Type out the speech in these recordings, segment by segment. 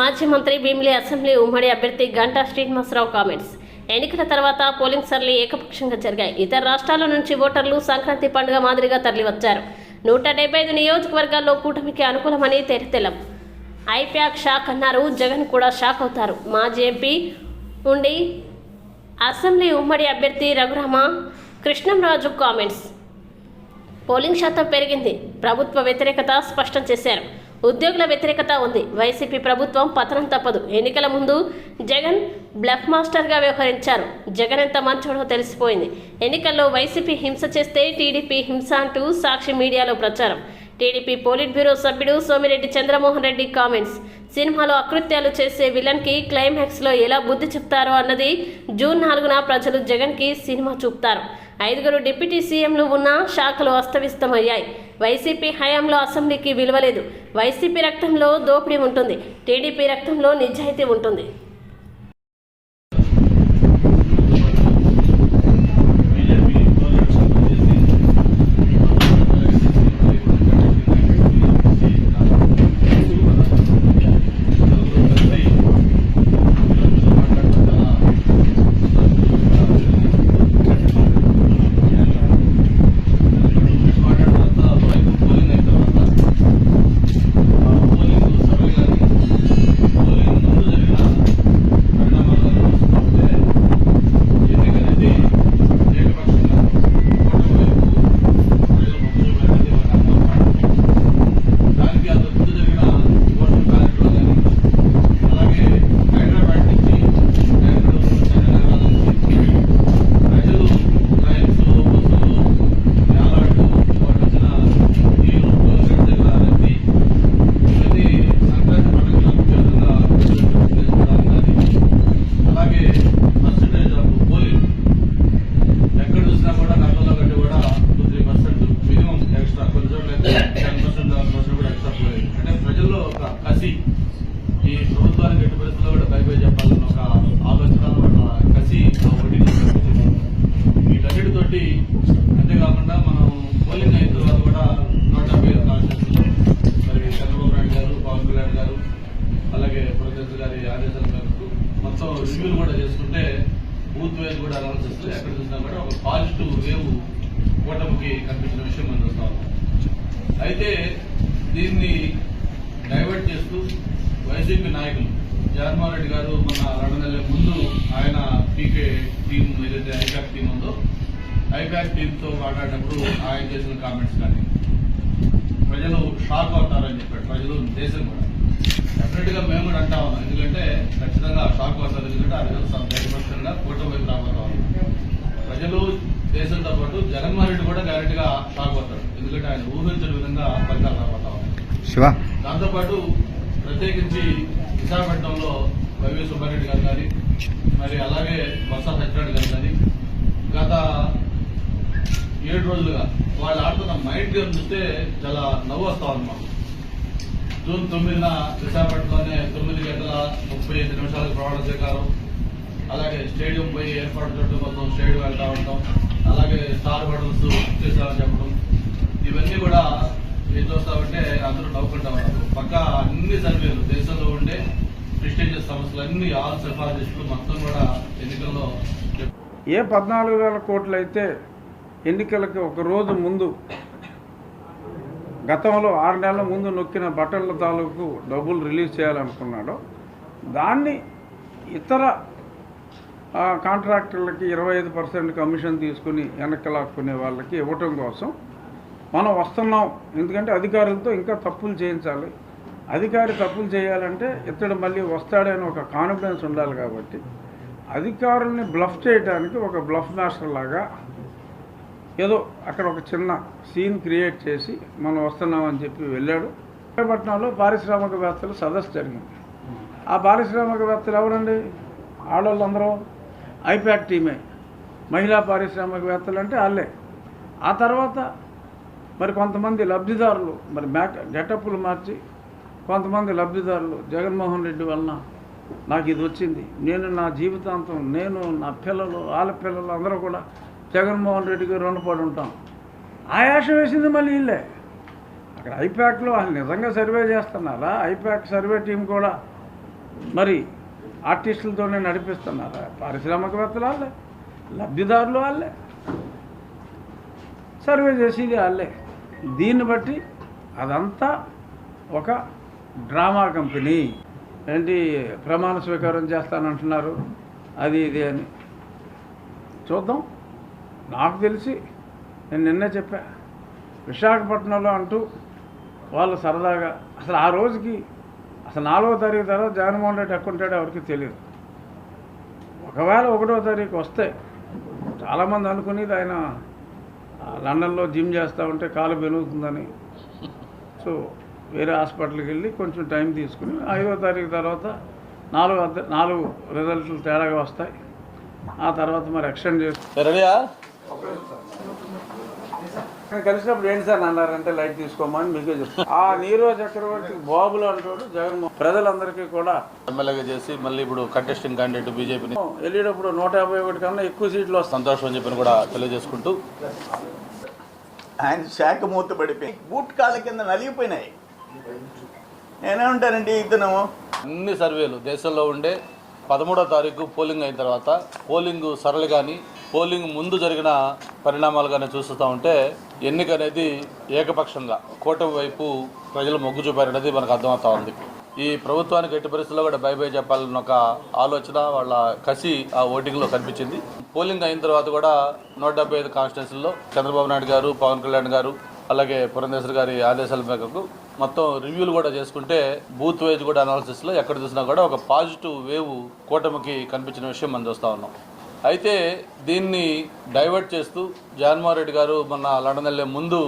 మాజీ మంత్రి భీమిలి అసెంబ్లీ ఉమ్మడి అభ్యర్థి గంటా శ్రీనివాసరావు కామెంట్స్. ఎన్నికల తర్వాత పోలింగ్ సర్లు ఏకపక్షంగా జరిగాయి. ఇతర రాష్ట్రాల నుంచి ఓటర్లు సంక్రాంతి పండుగ మాదిరిగా తరలివచ్చారు. నూట డెబ్బై ఐదు నియోజకవర్గాల్లో కూటమికి అనుకూలమని తెరతెలం ఐప్యాక్ షాక్ అన్నారు. జగన్ కూడా షాక్ అవుతారు. మాజీ ఎంపీ ఉండి అసెంబ్లీ ఉమ్మడి అభ్యర్థి రఘురామ కృష్ణంరాజు కామెంట్స్. పోలింగ్ శాతం పెరిగింది. ప్రభుత్వ వ్యతిరేకత స్పష్టం చేశారు. ఉద్యోగుల వ్యతిరేకత ఉంది. వైసీపీ ప్రభుత్వం పతనం తప్పదు. ఎన్నికల ముందు జగన్ బ్లఫ్ మాస్టర్గా వ్యవహరించారు. జగన్ ఎంత మంచోడో తెలిసిపోయింది. ఎన్నికల్లో వైసీపీ హింస చేస్తే టీడీపీ హింస అంటూ సాక్షి మీడియాలో ప్రచారం. టీడీపీ పోలిట్ బ్యూరో సభ్యుడు సోమిరెడ్డి చంద్రమోహన్ రెడ్డి కామెంట్స్. సినిమాలో అకృత్యాలు చేసే విలన్కి క్లైమాక్స్లో ఎలా బుద్ధి చెప్తారో అన్నది జూన్ నాలుగున ప్రజలు జగన్కి సినిమా చూపుతారు. ఐదుగురు డిప్యూటీ సీఎంలు ఉన్న శాఖలు అస్తవ్యస్తమయ్యాయి. వైసీపీ హయాంలో అసెంబ్లీకి విలువలేదు. వైసీపీ రక్తంలో దోపిడీ ఉంటుంది. టీడీపీ రక్తంలో నిజాయితీ ఉంటుంది బీజేపీ గవర్నమెంట్ సపోర్ట్ చేసి పోలింగ్ అయిన తర్వాత పోలింగ్ సర్వే కానీ పోలింగ్ ముందు జరిగిన పరిణామాలను చూస్తుంటే ఎన్నికనేది ఏకపక్షంగా ఓటమి వైపు ప్రజలు మొగ్గు చూపారనేది ఒక అర్థం. దానికి అంతకు ముందు జరిగిన ఓటమి బ్యాలెట్లో కానీ అలాగే హైదరాబాద్ నుంచి బెంగళూరు చెన్నై నగరాల నుంచి ప్రజలు రైల్స్ బస్సులు యాలాడు వాటి వచ్చిన నీరు గవర్నమెంట్ దగ్గర రద్దీ ఇవన్నీ సంక్రాంతి పండుగ విధంగా చేసుకోవడానికి కానీ అలాగే పర్సంటేజ్ ఆఫ్ పోలింగ్ ఎక్కడ చూసినా కూడా గతంలో కంటే కూడా two three percent minimum extra కొన్ని చోట్ల టెన్ పర్సెంట్ పర్సెంట్ కూడా ఎక్స్ట్రా పోయింది అంటే ప్రజల్లో ఒక కసి ఈ ప్రభుత్వానికి ఎట్టి పరిస్థితుల్లో కూడా బై బై చెప్పాలన్న ఒక ఆలోచన ఒక కసి ఆ ఒడిని కనిపించింది వీటన్నిటితోటి అంతేకాకుండా మనం పోలింగ్ అయిన తర్వాత కూడా నూట డెబ్బై ఐదు కాన్స్టిట్యూషన్లో మరి చంద్రబాబు నాయుడు గారు పవన్ కళ్యాణ్ గారు అలాగే ప్రొఫెసర్ గారి ఆదేశాల మేరకు మొత్తం రివ్యూలు కూడా చేసుకుంటే బూత్ వైజ్ కూడా అనాలిసిస్ ఎక్కడ చూసినా కూడా ఒక పాజిటివ్ వేవ్ కూటమికి కనిపించిన విషయం మనం చూస్తా అయితే దీన్ని డైవర్ట్ చేస్తూ వైసీపీ నాయకులు జగన్మోహన్ రెడ్డి గారు మన రెండు నెలల ముందు ఆయన పీకే టీం ఏదైతే ఐపాక్ టీం ఉందో ఐపాక్ టీంతో మాట్లాడినప్పుడు ఆయన చేసిన కామెంట్స్ కానీ ప్రజలు షాక్ అవుతారని చెప్పాడు. ప్రజలు దేశం కూడా. డెఫినెట్గా మేము కూడా అంటా ఉన్నాం. ఎందుకంటే ఖచ్చితంగా షాక్ అవుతారు. ఎందుకంటే ఆ రోజు ధైర్యపక్షంగా కూటమి వైపు రాబోతా ఉన్నాం ప్రజలు దేశంతో పాటు జగన్మోహన్ రెడ్డి కూడా డైరెక్ట్గా షాక్ అవుతాడు ఎందుకంటే ఆయన ఊహించిన విధంగా ఫలితాలు ఉన్నాయి. దాంతోపాటు ప్రత్యేకించి విశాఖపట్నంలో వైవి సుబ్బారెడ్డి గారు కానీ మరి అలాగే బొత్స సత్యనారాయణ గారు కానీ గత ఏడు రోజులుగా వాళ్ళు ఆడుతున్న మైండ్ గేమ్ చూస్తే చాలా నవ్వు వస్తా మాకు. జూన్ తొమ్మిదిన విశాఖపట్నంలోనే తొమ్మిది గంటల ముప్పై ఐదు నిమిషాలకు ప్రమాణ స్వీకారం. అలాగే స్టేడియం పోయి ఏర్పాటు చేయడం కోసం స్టేడియం వెళ్తా ఉంటాం. అలాగే స్టార్ హోటల్స్ చేస్తామని చెప్పడం. ఇవన్నీ కూడా ఏం చూస్తా ఉంటే అందరూ నవ్వుకుంటా ఉన్నారు. పక్క అన్ని సర్వేలు దేశంలో ఉండే ప్రిస్టేజియస్ సమస్యలు అన్ని ఆల్ సిఫారసులు మొత్తం కూడా ఎన్నికల్లో ఏ పద్నాలుగు వేల కోట్లు అయితే ఎన్నికలకి ఒక రోజు ముందు గతంలో ఆరు నెలల ముందు నొక్కిన బటన్ల తాలూకు డబ్బులు రిలీజ్ చేయాలనుకున్నాడు దాన్ని ఇతర కాంట్రాక్టర్లకి ఇరవై ఐదు పర్సెంట్ కమిషన్ తీసుకుని వెనక్కి లాక్కునే వాళ్ళకి ఇవ్వటం కోసం మనం వస్తున్నాం. ఎందుకంటే అధికారులతో ఇంకా తప్పులు చేయించాలి. అధికారి తప్పులు చేయాలంటే ఇతడు మళ్ళీ వస్తాడని ఒక కాన్ఫిడెన్స్ ఉండాలి కాబట్టి అధికారుల్ని బ్లఫ్ చేయడానికి ఒక బ్లఫ్ మాస్టర్ లాగా ఏదో అక్కడ ఒక చిన్న సీన్ క్రియేట్ చేసి మనం వస్తున్నామని చెప్పి వెళ్ళాడు. విశాఖపట్నంలో పారిశ్రామికవేత్తలు సదస్సు జరిగింది. ఆ పారిశ్రామికవేత్తలు ఎవరండి? ఆడవాళ్ళందరూ ఐప్యాక్ టీమే. మహిళా పారిశ్రామికవేత్తలు అంటే వాళ్ళే. ఆ తర్వాత మరి కొంతమంది లబ్ధిదారులు మరి మ్యాక్ గెటప్పులు మార్చి కొంతమంది లబ్ధిదారులు జగన్మోహన్ రెడ్డి వలన నాకు ఇది వచ్చింది. నేను నా జీవితాంతం నేను నా పిల్లలు వాళ్ళ పిల్లలు అందరూ కూడా జగన్మోహన్ రెడ్డికి రుణపడి ఉంటాం. ఆయాష వేసింది మళ్ళీ వీళ్ళే అక్కడ ఐపాక్లో వాళ్ళు నిజంగా సర్వే చేస్తున్నారా? ఐపాక్ సర్వే టీం కూడా మరి ఆర్టిస్టులతోనే నడిపిస్తున్నారా? పారిశ్రామికవేత్తలు వాళ్ళే లబ్ధిదారులు వాళ్ళే. సర్వే చేసేది వాళ్ళే. దీన్ని బట్టి అదంతా ఒక డ్రామా కంపెనీ. ఏంటి? ప్రమాణ స్వీకారం చేస్తానంటున్నారు. అది ఇది అని. చూద్దాం. నాకు తెలిసి నేను నిన్నే చెప్పా. విశాఖపట్నంలో అంటూ వాళ్ళు సరదాగా అసలు ఆ రోజుకి అసలు నాలుగో తారీఖు తర్వాత జగన్మోహన్ రెడ్డి ఎక్కుంటాడో ఎవరికి తెలియదు. ఒకవేళ ఒకటో తారీఖు వస్తే చాలామంది అనుకునేది ఆయన లండన్లో జిమ్ చేస్తూ ఉంటే కాలు బెనుగుతుందని సో వేరే హాస్పిటల్కి వెళ్ళి కొంచెం టైం తీసుకుని ఐదో తారీఖు తర్వాత నాలుగు అద్ద- నాలుగు రిజల్ట్లు తేడాగా వస్తాయి. ఆ తర్వాత మరి ఎక్స్టెండ్ చేసి రెడీయా కలిసినప్పుడు ఏంటి సార్ అన్నారంటే లైట్ తీసుకోమని మీకే చెప్తాను. ఆ నీరో చక్రవర్తి బాబులు అంటాడు జగన్మోహన్ ప్రజలందరికీ కూడా ఎమ్మెల్యేగా చేసి మళ్ళీ ఇప్పుడు కంటెస్టింగ్ క్యాండిడేట్ బీజేపీని వెళ్ళేటప్పుడు నూట యాభై ఒకటి కన్నా ఎక్కువ సీట్లు వస్తాయి. సంతోషం అని చెప్పి కూడా తెలియజేసుకుంటూ ఆయన శాఖ మూత పడిపోయి బూట్ కాళ్ళ కింద నలిగిపోయినాయి. నేనేమంటానండి ఇతను అన్ని సర్వేలు దేశంలో ఉండే పదమూడో తారీఖు పోలింగ్ అయిన తర్వాత పోలింగ్ సరళి కానీ పోలింగ్ ముందు జరిగిన పరిణామాలు కానీ చూస్తూ ఉంటే ఎన్నిక అనేది ఏకపక్షంగా కూటమి వైపు ప్రజలు మొగ్గు చూపారనేది మనకు అర్థమవుతా ఉంది. ఈ ప్రభుత్వానికి ఎట్టి పరిస్థితుల్లో కూడా బై బై చెప్పాలన్న ఒక ఆలోచన వాళ్ళ కసి ఆ ఓటింగ్లో కనిపించింది. పోలింగ్ అయిన తర్వాత కూడా నూట డెబ్బై ఐదు కాన్స్టిట్యున్సీల్లో చంద్రబాబు నాయుడు గారు పవన్ కళ్యాణ్ గారు అలాగే పురంధేశ్వర్ గారి ఆదేశాల మేరకు మొత్తం రివ్యూలు కూడా చేసుకుంటే బూత్ వైజ్ కూడా అనాలిసిస్లో ఎక్కడ చూసినా కూడా ఒక పాజిటివ్ వేవ్ కూటమికి కనిపించిన విషయం మనం చూస్తూ ఉన్నాం. అయితే దీన్ని డైవర్ట్ చేస్తూ జగన్మోహన్ రెడ్డి గారు మొన్న లండన్ వెళ్ళే ముందు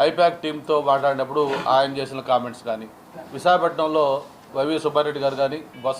ఐపాక్ టీంతో మాట్లాడినప్పుడు ఆయన చేసిన కామెంట్స్ కానీ విశాఖపట్నంలో వైవి సుబ్బారెడ్డి గారు కానీ బొత్స